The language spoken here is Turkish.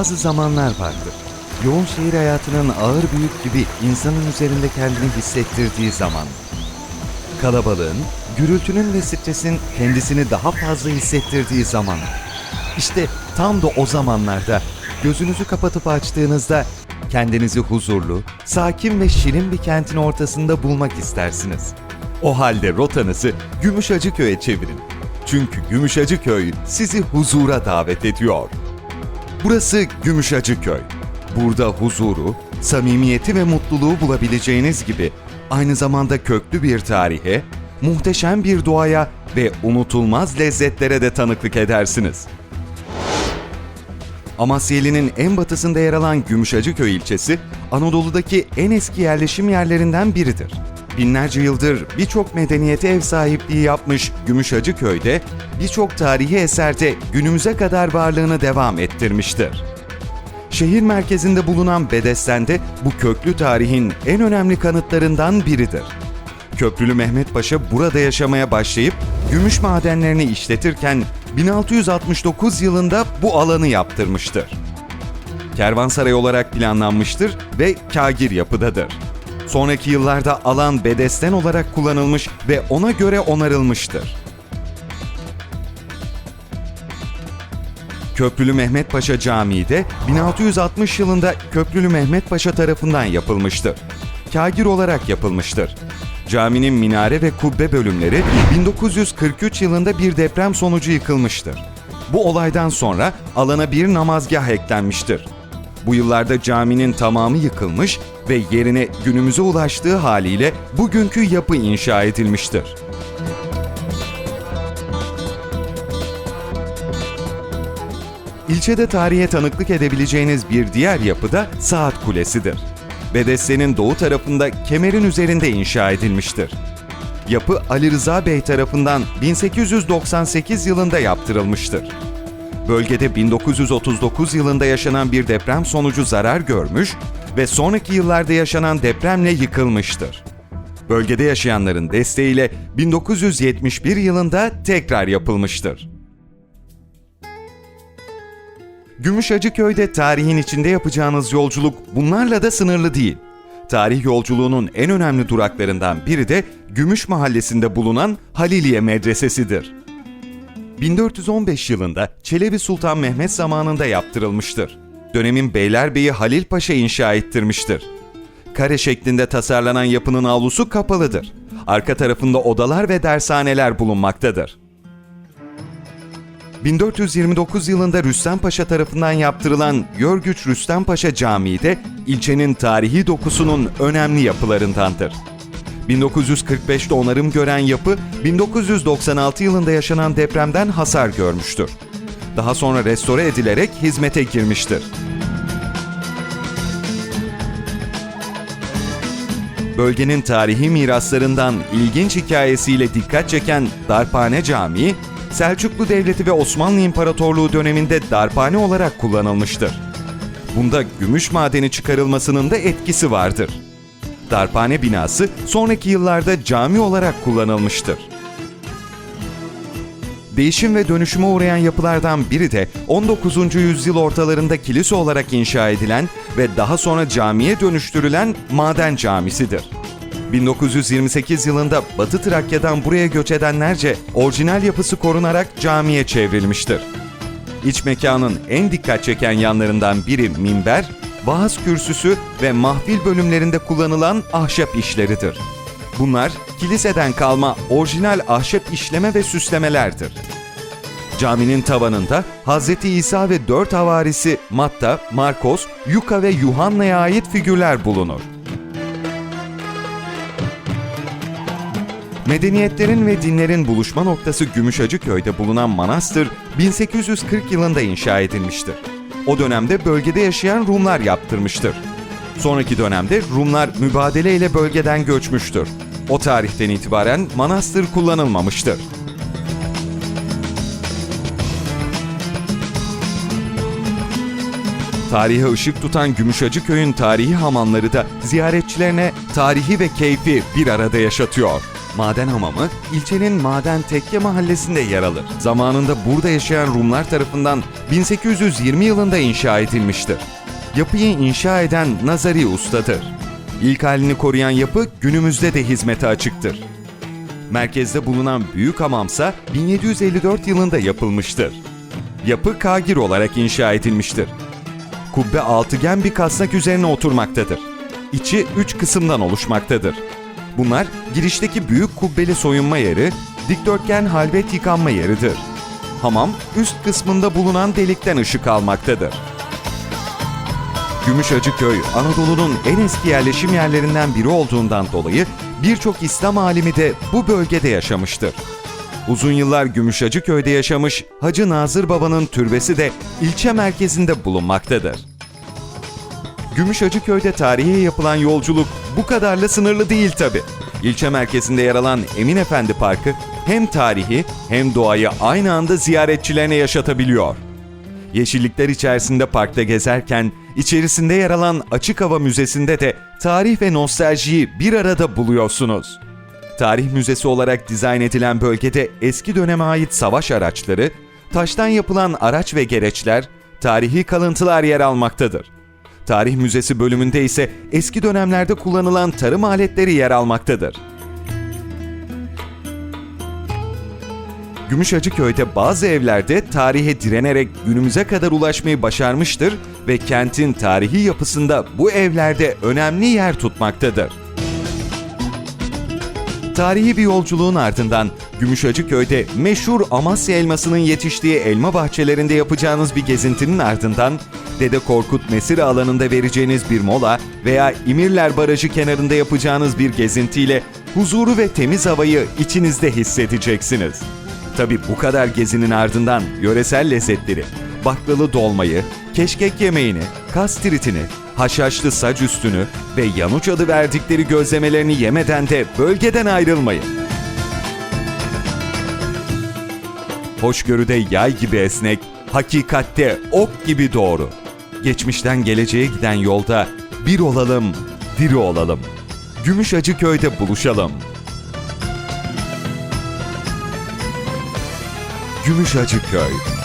bazı zamanlar vardır. Yoğun şehir hayatının ağır büyük gibi insanın üzerinde kendini hissettirdiği zaman. Kalabalığın, gürültünün ve stresin kendisini daha fazla hissettirdiği zaman. İşte tam da o zamanlarda gözünüzü kapatıp açtığınızda kendinizi huzurlu, sakin ve şirin bir kentin ortasında bulmak istersiniz. O halde rotanızı Gümüşhacıköy'e çevirin. Çünkü Gümüşhacıköy sizi huzura davet ediyor. Burası Gümüşhacıköy. Burada huzuru, samimiyeti ve mutluluğu bulabileceğiniz gibi aynı zamanda köklü bir tarihe, muhteşem bir doğaya ve unutulmaz lezzetlere de tanıklık edersiniz. Amasyeli'nin en batısında yer alan Gümüşhacıköy ilçesi, Anadolu'daki en eski yerleşim yerlerinden biridir. Binlerce yıldır birçok medeniyete ev sahipliği yapmış Gümüşhacıköy'de birçok tarihi eserde günümüze kadar varlığını devam ettirmiştir. Şehir merkezinde bulunan Bedesten'de bu köklü tarihin en önemli kanıtlarından biridir. Köprülü Mehmet Paşa burada yaşamaya başlayıp gümüş madenlerini işletirken 1669 yılında bu alanı yaptırmıştır. Kervansaray olarak planlanmıştır ve kagir yapıdadır. Sonraki yıllarda alan bedesten olarak kullanılmış ve ona göre onarılmıştır. Köprülü Mehmet Paşa Camii de 1660 yılında Köprülü Mehmet Paşa tarafından yapılmıştır. Kagir olarak yapılmıştır. Caminin minare ve kubbe bölümleri 1943 yılında bir deprem sonucu yıkılmıştır. Bu olaydan sonra alana bir namazgah eklenmiştir. Bu yıllarda caminin tamamı yıkılmış ve yerine günümüze ulaştığı haliyle bugünkü yapı inşa edilmiştir. İlçede tarihe tanıklık edebileceğiniz bir diğer yapı da Saat Kulesi'dir. Bedesten'in doğu tarafında kemerin üzerinde inşa edilmiştir. Yapı Ali Rıza Bey tarafından 1898 yılında yaptırılmıştır. Bölgede 1939 yılında yaşanan bir deprem sonucu zarar görmüş ve sonraki yıllarda yaşanan depremle yıkılmıştır. Bölgede yaşayanların desteğiyle 1971 yılında tekrar yapılmıştır. Gümüşhacıköy'de tarihin içinde yapacağınız yolculuk bunlarla da sınırlı değil. Tarih yolculuğunun en önemli duraklarından biri de Gümüş Mahallesi'nde bulunan Haliliye Medresesi'dir. 1415 yılında Çelebi Sultan Mehmet zamanında yaptırılmıştır. Dönemin Beylerbeyi Halil Paşa inşa ettirmiştir. Kare şeklinde tasarlanan yapının avlusu kapalıdır. Arka tarafında odalar ve dershaneler bulunmaktadır. 1429 yılında Rüstem Paşa tarafından yaptırılan Görgüç Rüstem Paşa Camii de ilçenin tarihi dokusunun önemli yapılarındandır. 1945'te onarım gören yapı 1996 yılında yaşanan depremden hasar görmüştür. Daha sonra restore edilerek hizmete girmiştir. Bölgenin tarihi miraslarından ilginç hikayesiyle dikkat çeken Darphane Camii, Selçuklu Devleti ve Osmanlı İmparatorluğu döneminde darphane olarak kullanılmıştır. Bunda gümüş madeni çıkarılmasının da etkisi vardır. Darphane binası sonraki yıllarda cami olarak kullanılmıştır. Değişim ve dönüşüme uğrayan yapılardan biri de 19. yüzyıl ortalarında kilise olarak inşa edilen ve daha sonra camiye dönüştürülen Maden Camisi'dir. 1928 yılında Batı Trakya'dan buraya göç edenlerce orijinal yapısı korunarak camiye çevrilmiştir. İç mekanın en dikkat çeken yanlarından biri minber, vaaz kürsüsü ve mahfil bölümlerinde kullanılan ahşap işleridir. Bunlar kiliseden kalma orijinal ahşap işleme ve süslemelerdir. Caminin tavanında Hz. İsa ve dört havarisi Matta, Markos, Yuka ve Yuhanna'ya ait figürler bulunur. Medeniyetlerin ve dinlerin buluşma noktası Gümüşhacıköy'de bulunan manastır 1840 yılında inşa edilmiştir. O dönemde bölgede yaşayan Rumlar yaptırmıştır. Sonraki dönemde Rumlar mübadele ile bölgeden göçmüştür. O tarihten itibaren manastır kullanılmamıştır. Tarihe ışık tutan Gümüşhacıköy'ün tarihi hamamları da ziyaretçilerine tarihi ve keyfi bir arada yaşatıyor. Maden Hamamı, ilçenin Maden Tekke mahallesinde yer alır. Zamanında burada yaşayan Rumlar tarafından 1820 yılında inşa edilmiştir. Yapıyı inşa eden Nazari ustadır. İlk halini koruyan yapı günümüzde de hizmete açıktır. Merkezde bulunan büyük hamamsa 1754 yılında yapılmıştır. Yapı kagir olarak inşa edilmiştir. Kubbe altıgen bir kasnak üzerine oturmaktadır. İçi üç kısımdan oluşmaktadır. Bunlar girişteki büyük kubbeli soyunma yeri, dikdörtgen halvet yıkanma yeridir. Hamam üst kısmında bulunan delikten ışık almaktadır. Gümüşhacıköy, Anadolu'nun en eski yerleşim yerlerinden biri olduğundan dolayı birçok İslam alimi de bu bölgede yaşamıştır. Uzun yıllar Gümüşhacıköy'de yaşamış Hacı Nazır Baba'nın türbesi de ilçe merkezinde bulunmaktadır. Gümüşhacıköy'de tarihe yapılan yolculuk bu kadarla sınırlı değil tabi. İlçe merkezinde yer alan Emin Efendi Parkı hem tarihi hem doğayı aynı anda ziyaretçilerine yaşatabiliyor. Yeşillikler içerisinde parkta gezerken içerisinde yer alan Açık Hava Müzesi'nde de tarih ve nostaljiyi bir arada buluyorsunuz. Tarih müzesi olarak dizayn edilen bölgede eski döneme ait savaş araçları, taştan yapılan araç ve gereçler, tarihi kalıntılar yer almaktadır. Tarih Müzesi bölümünde ise eski dönemlerde kullanılan tarım aletleri yer almaktadır. Gümüşhacıköy'de bazı evlerde tarihe direnerek günümüze kadar ulaşmayı başarmıştır ve kentin tarihi yapısında bu evlerde önemli yer tutmaktadır. Tarihi bir yolculuğun ardından Gümüşhacıköy'de meşhur Amasya elmasının yetiştiği elma bahçelerinde yapacağınız bir gezintinin ardından Dede Korkut Mesire alanında vereceğiniz bir mola veya İmirler Barajı kenarında yapacağınız bir gezintiyle huzuru ve temiz havayı içinizde hissedeceksiniz. Tabi bu kadar gezinin ardından yöresel lezzetleri, baklalı dolmayı, keşkek yemeğini, kastritini, haşhaşlı sac üstünü ve yanuç adı verdikleri gözlemelerini yemeden de bölgeden ayrılmayın. Hoşgörüde yay gibi esnek, hakikatte ok gibi doğru. Geçmişten geleceğe giden yolda bir olalım, diri olalım. Gümüşhacıköy'de buluşalım. Gümüşhacıköy